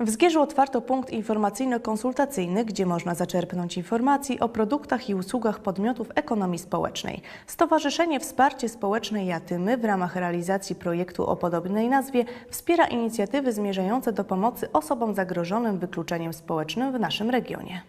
W Zgierzu otwarto punkt informacyjno-konsultacyjny, gdzie można zaczerpnąć informacji o produktach i usługach podmiotów ekonomii społecznej. Stowarzyszenie Wsparcie Społeczne Jatymy w ramach realizacji projektu o podobnej nazwie wspiera inicjatywy zmierzające do pomocy osobom zagrożonym wykluczeniem społecznym w naszym regionie.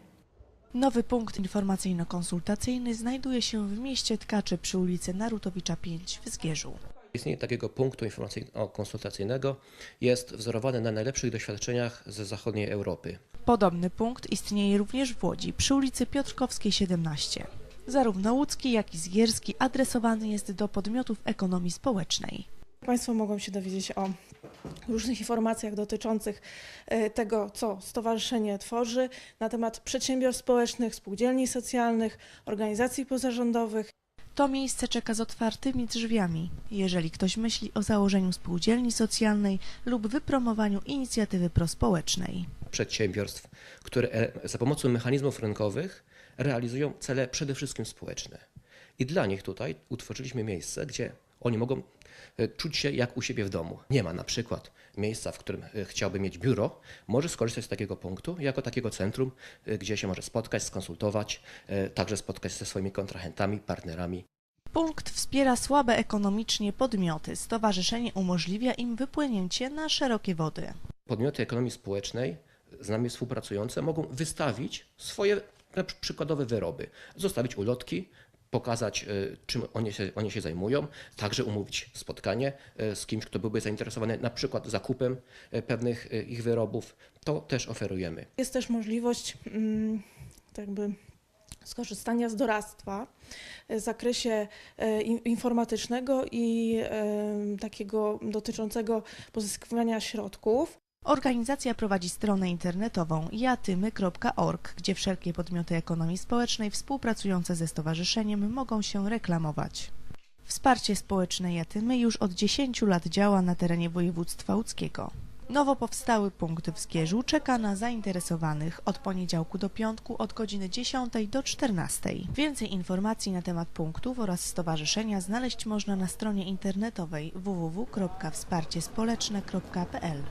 Nowy punkt informacyjno-konsultacyjny znajduje się w mieście Tkaczy przy ulicy Narutowicza 5 w Zgierzu. Istnienie takiego punktu informacyjno-konsultacyjnego jest wzorowany na najlepszych doświadczeniach ze zachodniej Europy. Podobny punkt istnieje również w Łodzi przy ulicy Piotrkowskiej 17. Zarówno łódzki, jak i zgierski adresowany jest do podmiotów ekonomii społecznej. Państwo mogą się dowiedzieć o różnych informacjach dotyczących e, tego, co stowarzyszenie tworzy, na temat przedsiębiorstw społecznych, spółdzielni socjalnych, organizacji pozarządowych. To miejsce czeka z otwartymi drzwiami. Jeżeli ktoś myśli o założeniu spółdzielni socjalnej lub wypromowaniu inicjatywy prospołecznej. Przedsiębiorstw, które e, za pomocą mechanizmów rynkowych realizują cele przede wszystkim społeczne. I dla nich tutaj utworzyliśmy miejsce, gdzie oni mogą czuć się jak u siebie w domu. Nie ma na przykład miejsca, w którym e, chciałby mieć biuro, może skorzystać z takiego punktu, jako takiego centrum, e, gdzie się może spotkać, skonsultować, e, także spotkać ze swoimi kontrahentami, partnerami. Punkt wspiera słabe ekonomicznie podmioty. Stowarzyszenie umożliwia im wypłynięcie na szerokie wody. Podmioty ekonomii społecznej z nami współpracujące mogą wystawić swoje przykładowe wyroby, zostawić ulotki, pokazać y, czym oni się, oni się zajmują, także umówić spotkanie y, z kimś, kto byłby zainteresowany na przykład zakupem y, pewnych ich wyrobów. To też oferujemy. Jest też możliwość mm, tak jakby skorzystania z doradztwa w zakresie e, in- informatycznego i e, takiego dotyczącego pozyskiwania środków. Organizacja prowadzi stronę internetową jatymy.org, gdzie wszelkie podmioty ekonomii społecznej współpracujące ze stowarzyszeniem mogą się reklamować. Wsparcie społeczne Jatymy już od 10 lat działa na terenie województwa łódzkiego. Nowo powstały punkt w Zgierzu czeka na zainteresowanych od poniedziałku do piątku od godziny 10 do 14. Więcej informacji na temat punktów oraz stowarzyszenia znaleźć można na stronie internetowej www.wsparciespołeczne.pl.